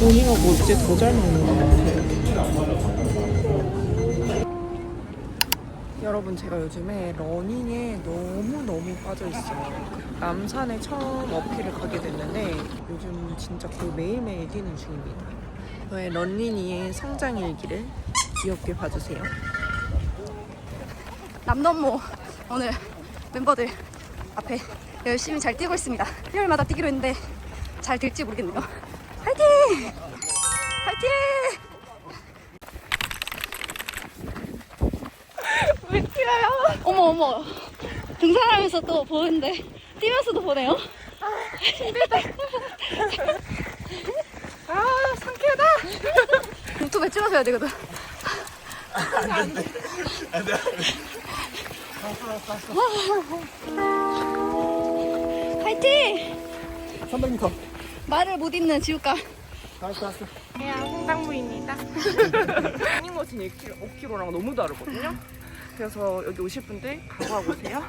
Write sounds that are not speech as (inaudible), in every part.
러닝하고 이제 더잘 먹는 것 같아요. 여러분 제가 요즘에 러닝에 너무너무 빠져있어요. 남산에 처음 어필을 가게 됐는데 요즘 진짜 거의 매일매일 뛰는 중입니다. 저의 런닝이의 성장 일기를 귀엽게 봐주세요. 남던모 오늘 멤버들 앞에 열심히 잘 뛰고 있습니다. 일요일마다 뛰기로 했는데 잘 될지 모르겠네요. 화이팅! 화이팅! 왜 뛰어요? 어머 어머 등산하면서 또 보는데 뛰면서도 보네요. 힘들다. 아 상쾌하다. 유튜브에 찍어서 해야 되거든. 화이팅! 300m. 말을 못 잇는 지우가 알았어, 알았어. 안녕, 홍당무입니다. 러닝머신 1kg, 5kg랑 너무 다르거든요. 그래서 여기 오실 분들 각오하고 오세요.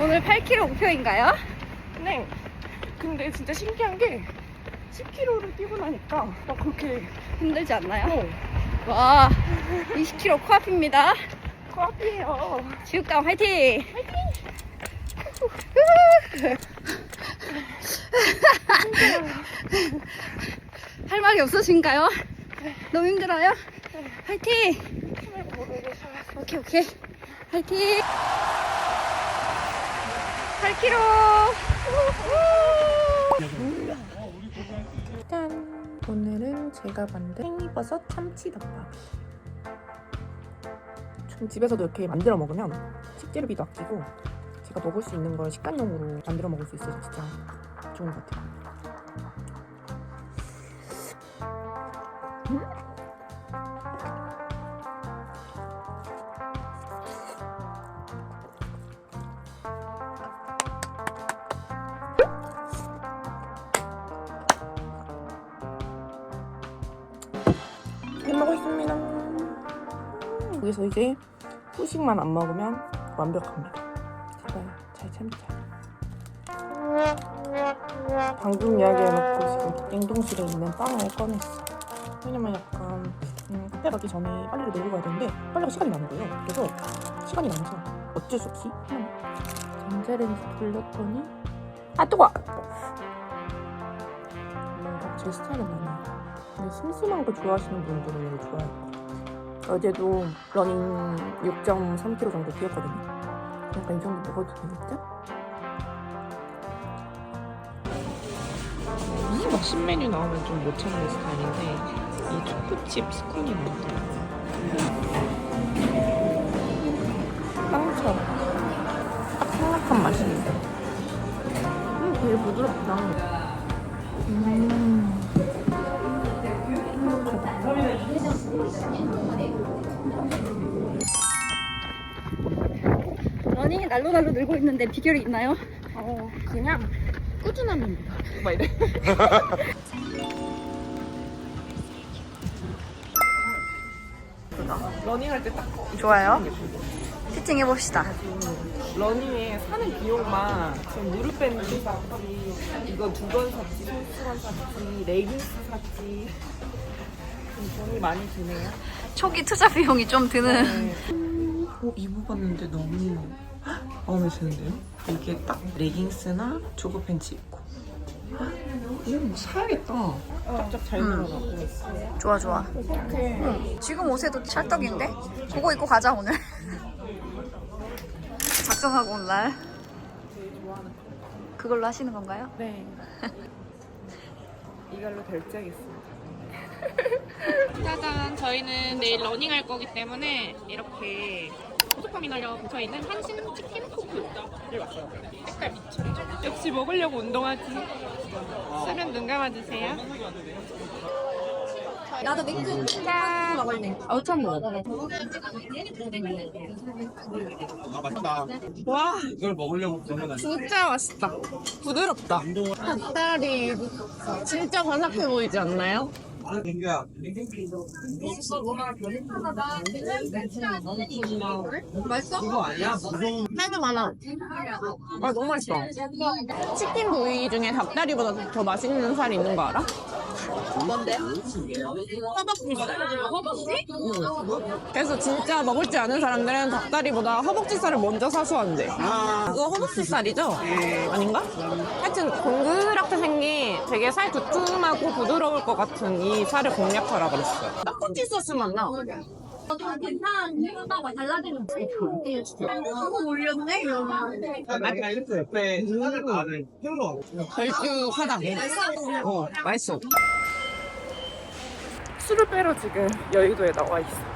오늘 8km 목표인가요? 네. 근데 진짜 신기한 게 10km를 뛰고 나니까 막 그렇게 힘들지 않나요? 어, 와 20km 코앞입니다 코앞이에요. 지우감 화이팅! 할 말이 없으신가요? 너무 힘들어요? 화이팅! 오케이 오케이 화이팅! 8km! 제가 만든 팽이버섯 참치덮밥. 좀 집에서도 이렇게 만들어 먹으면 식재료비도 아끼고 제가 먹을 수 있는 걸 식단용으로 만들어 먹을 수 있어서 진짜 좋은 것 같아요. 잘 먹었습니다. 여기서 이제 후식만 안 먹으면 완벽합니다. 제발 잘 참자. 방금 이야기해놓고 지금 냉동실에 있는 빵을 꺼냈어. 왜냐면 약간 음, 카페 가기 전에 빨리를 내고 가야 되는데 빨리가 시간이 많은 거예요. 그래서 시간이 많아서 어쩔 수 없이 그냥 전자레인지 돌렸더니 아 뜨거워! 뭔가 제 스타일은 아니에요. 근데 심심한 거 좋아하시는 분들은 이거 좋아할 것 같아요. 어제도 러닝 6.3km 정도 뛰었거든요. 약간 이 정도 먹어도 되겠죠? 이 신메뉴 나오면 좀 못 참는 스타일인데 이 초코칩 스콘이 나오더라고요. 빵처럼 딱 생각한 맛입니다. 음, 되게 부드럽다. 음. 날로 날로 늘고 있는데 비결이 있나요? 어, 그냥 꾸준함입니다. 막 이래. (laughs) 러닝할 때 딱 좋아요. 피팅 해봅시다. 러닝에 사는 비용만 지금 무릎 밴드 샀지, 이거 두 번 샀지, 손수건 샀지, 레깅스 샀지. 좀 돈이 많이 드네요. 초기 투자 비용이 좀 드는. 어, 입어봤는데 너무 마음에 드는데요? 이게 딱 레깅스나 조거 팬츠 입고. 이거 뭐 사야겠다. 쫙쫙 잘 늘어나고. 좋아 좋아. 응. 지금 옷에도 찰떡인데? 그거 입고 가자 오늘. (laughs) 작정하고 온 날. 그걸로 하시는 건가요? 네. (laughs) 이걸로 결제하겠습니다. 짜잔 저희는 내일 러닝 할 거기 때문에 이렇게 고속터미널에 붙어있는 한신 치킨 포크를 왔어요 색깔 미쳤죠? 역시 먹으려고 운동하지 쓰면 눈 감아주세요 나도 맥주 먹을래. 어쩜 먹어 와, 이걸 먹으려고 아니야. 진짜 맛있다. 부드럽다. 닭다리 진짜 바삭해 보이지 않나요? 살도 많아. 아 너무 맛있어. 치킨 부위 중에 닭다리보다 더 맛있는 살이 있는 거 알아? 뭔데? 허벅지살. 허벅지? 그래서 진짜 먹을 줄 아는 사람들은 닭다리보다 허벅지살을 먼저 사수한대. 그거 허벅지살이죠? 아닌가? 하여튼 동그랗게 생긴 되게 살 두툼하고 부드러울 것 같은 이 살을 공략하라 그랬어요. 떡꼬치 소스 맛 나. 괜찮은 이유가 달라지는 너무 올렸네 별주 화당. 어, 맛있어. 술을 빼러 지금 여의도에 나와 있어요.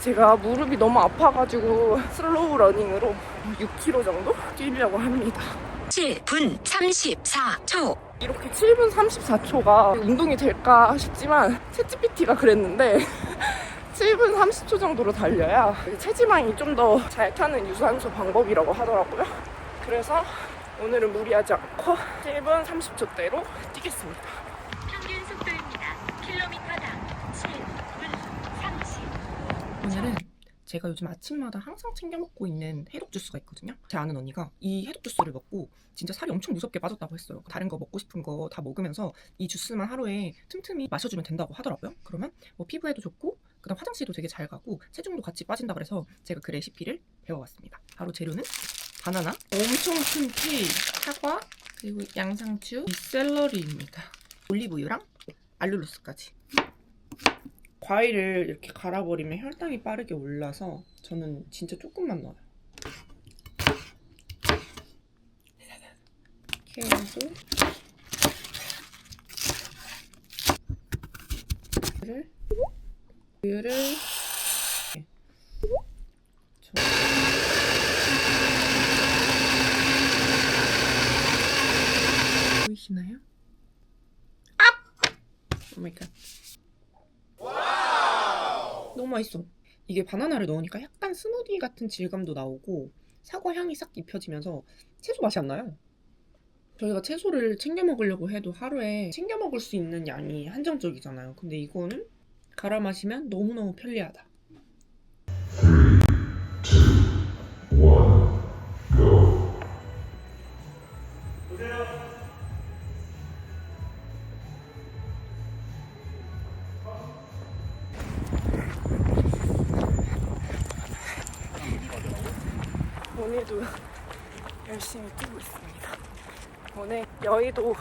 제가 무릎이 너무 아파가지고 슬로우 러닝으로 6km 정도 뛰려고 합니다. 7분 34초. 이렇게 7분 34초가 운동이 될까 싶지만 챗GPT가 그랬는데 7분 30초 정도로 달려야 체지방이 좀 더 잘 타는 유산소 방법이라고 하더라고요. 그래서 오늘은 무리하지 않고 7분 30초대로 뛰겠습니다. 평균 속도입니다. 킬로미터당 7분 30. 오늘은 제가 요즘 아침마다 항상 챙겨 먹고 있는 해독 주스가 있거든요. 제 아는 언니가 이 해독 주스를 먹고 진짜 살이 엄청 무섭게 빠졌다고 했어요. 다른 거 먹고 싶은 거 다 먹으면서 이 주스만 하루에 틈틈이 마셔주면 된다고 하더라고요. 그러면 뭐 피부에도 좋고 그다음 화장실도 되게 잘 가고 체중도 같이 빠진다 그래서 제가 그 레시피를 배워왔습니다. 바로 재료는 바나나, 엄청 큰 케일, 사과, 그리고 양상추, 이 샐러리입니다. 올리브유랑 알룰로스까지. 과일을 이렇게 갈아버리면 혈당이 빠르게 올라서 저는 진짜 조금만 넣어요. 케일도 를 우유를 보이시나요? 아! 오마이갓 너무 맛있어. 이게 바나나를 넣으니까 약간 스무디 같은 질감도 나오고 사과 향이 싹 입혀지면서 채소 맛이 안 나요. 저희가 채소를 챙겨 먹으려고 해도 하루에 챙겨 먹을 수 있는 양이 한정적이잖아요. 근데 이거는 갈아 마시면 너무너무 편리하다. 오늘도 열심히 뛰고 있습니다. 오늘 여의도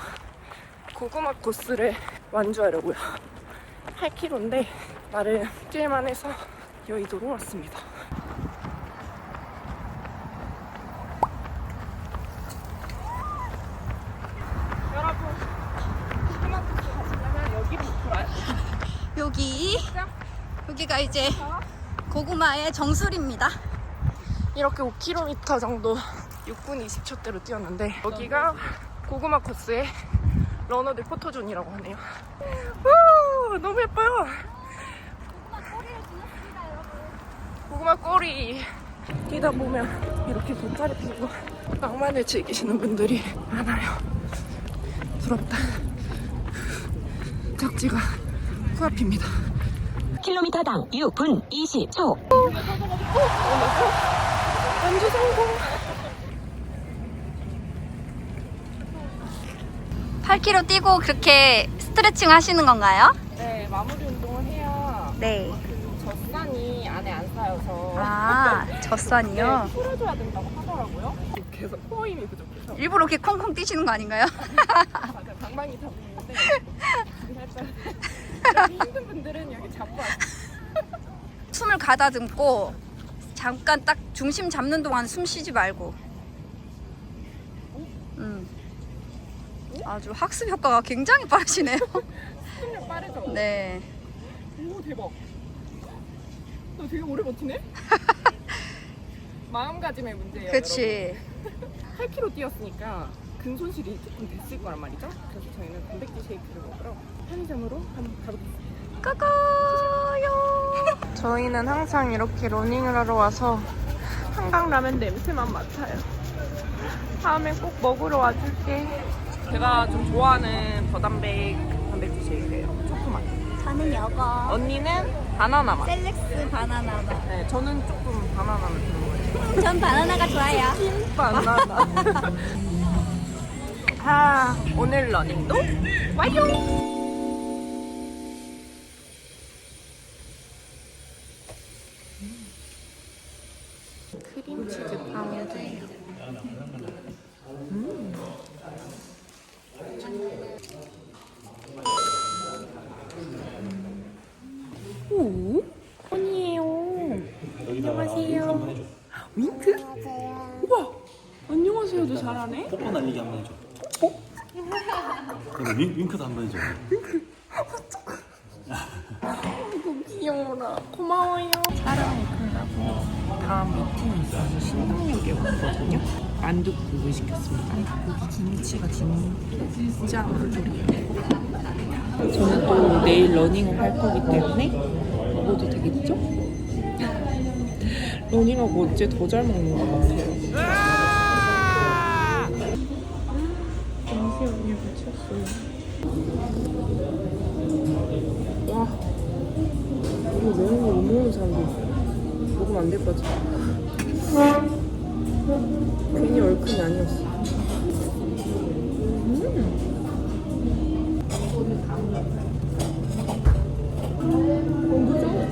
고구마 코스를 완주하려고요. 8km인데 나름 뛸만 해서 여의도로 왔습니다. 여러분, 고구마 코스 가시려면 여기로 돌아요. 여기 여기가 이제 고구마의 정수리입니다. 이렇게 5km 정도 6분 20초대로 뛰었는데 여기가 고구마 코스의 러너들 포토존이라고 하네요. 우, 너무 예뻐요. 고구마 꼬리 뛰다 보면 이렇게 돗자리 피고 낭만을 즐기시는 분들이 많아요. 부럽다. 각지가 코앞입니다. 킬로미터당 6분 20초. 완주 성공. 8km 뛰고 그렇게 스트레칭 하시는 건가요? 네, 마무리 운동을 해야 네. 그 젖산이 안에 안 쌓여서 아, (laughs) 젖산이요? 네, 풀어줘야 된다고 하더라고요. 그래서 코어 힘이 부족해서 일부러 이렇게 콩콩 뛰시는 거 아닌가요? 맞아 방방이 잡고 있는데 살짝 여기 (laughs) 힘든 분들은 여기 잡고 와요. (laughs) 숨을 가다듬고 잠깐 딱 중심 잡는 동안 숨 쉬지 말고. 음. 아주 학습 효과가 굉장히 빠르시네요. 힘력 빠르죠? 네. 오 대박. 너 되게 오래 버티네? (laughs) 마음가짐의 문제예요. 그치. 여러분. 8km 뛰었으니까 근 손실이 조금 됐을 거란 말이죠. 그래서 저희는 단백질 쉐이크를 먹으러 편의점으로 한번 가보겠습니다. 까까요. (laughs) 저희는 항상 이렇게 러닝을 하러 와서 한강 라면 냄새만 맡아요. 다음에 꼭 먹으러 와줄게. 제가 좀 좋아하는 버담백 쉐이크예요. 초코맛. 저는 여거. 언니는 바나나 맛. 셀렉스 바나나 맛. 네, 저는 조금 바나나를 좋아해요. 전 바나나가 좋아요. 바나나. (laughs) 아, 오늘 러닝도 완료! 크림치즈 파운드예요. 음. 오, 폰이에요. 안녕하세요. 윙크? 우와, 안녕하세요도 잘하네. 뽀뽀 날리기 한 번 해줘. 뽀뽀? 윙, 윙크도 한 번 해줘. 귀여워라. 고마워요. 촬영이 끝나고 다음 미팅이 있어서 신당역에 왔거든요. 만두국을 시켰습니다. 여기 김치가 진짜 꿀꿀이에요. 저는 또 내일 러닝을 할 거기 때문에 먹어도 되겠죠? (laughs) 러닝하고 어째 더 잘 먹는 것 같아요. 와. 이거 매운 거 못 먹는 사람도 있어. 먹으면 안 될 것 같아. 괜히 얼큰이 아니었어. 음. 너무 짱고.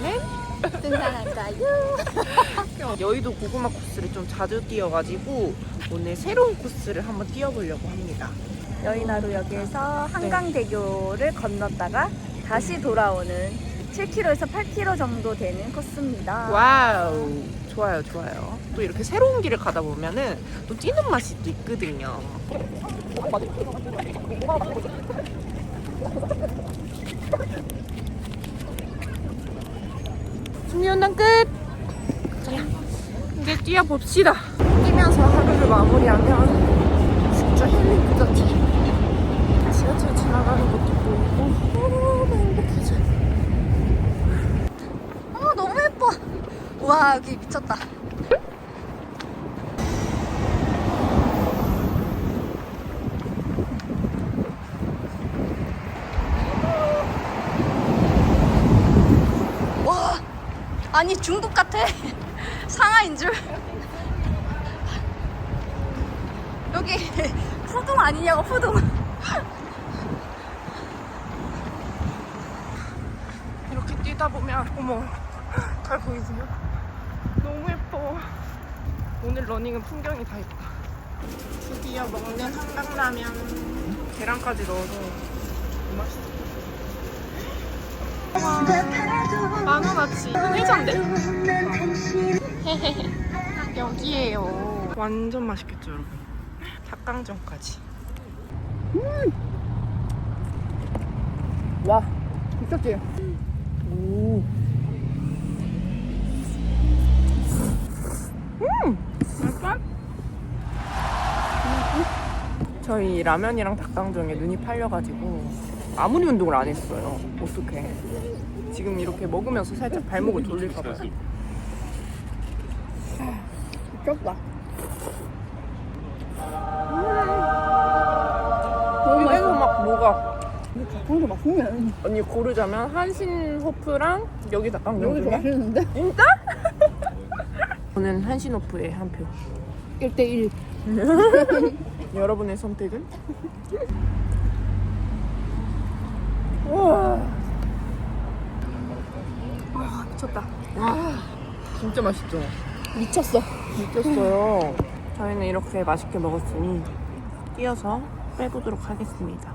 게스트는 등산할까요? (laughs) 여의도 고구마 코스를 좀 자주 뛰어가지고 오늘 새로운 코스를 한번 뛰어보려고 합니다. 여의나루역에서 한강대교를 건넜다가 다시 돌아오는 7km에서 8km 정도 되는 코스입니다. 와우 좋아요 좋아요 또 이렇게 새로운 길을 가다 보면은 또 뛰는 맛이 또 있거든요 중요한 끝. 자, 이제 뛰어봅시다. 뛰면서 하루를 마무리하면 진짜 힐링 그 자체 지하철 지나가는 것도 보이고. 너무 행복해져 어, 너무 예뻐. 와, 여기 미쳤다. 와, 아니 중국 같아. (laughs) 상하인 줄. 여기 (laughs) 푸둥 아니냐고 푸둥. (laughs) 이렇게 뛰다 보면 어머 잘 보이세요? 너무 예뻐 오늘 러닝은 풍경이 다 예쁘다 드디어 먹는 한강라면 계란까지 넣어서 맛있어 와 만원어치 이건 해잔데? (laughs) 여기에요 완전 맛있겠죠 여러분 닭강정까지 와 미쳤지? 오. 음! 맛있어? 저희 라면이랑 닭강정에 눈이 팔려가지고 아무리 운동을 안 했어요. 어떡해. 지금 이렇게 먹으면서 살짝 발목을 돌릴까봐요. 미쳤다. 음. 입에서 막 녹아. 닭강정 맛있네. 언니 고르자면 한신 호프랑 여기 닭강정 여기 더 중에 맛있는데? 진짜? (laughs) 저는 한신 호프의 한 표. 1대1. (laughs) 여러분의 선택은? 와. 와 미쳤다. 와 진짜 맛있죠? 미쳤어. 미쳤어요. 저희는 이렇게 맛있게 먹었으니 뛰어서 빼보도록 하겠습니다.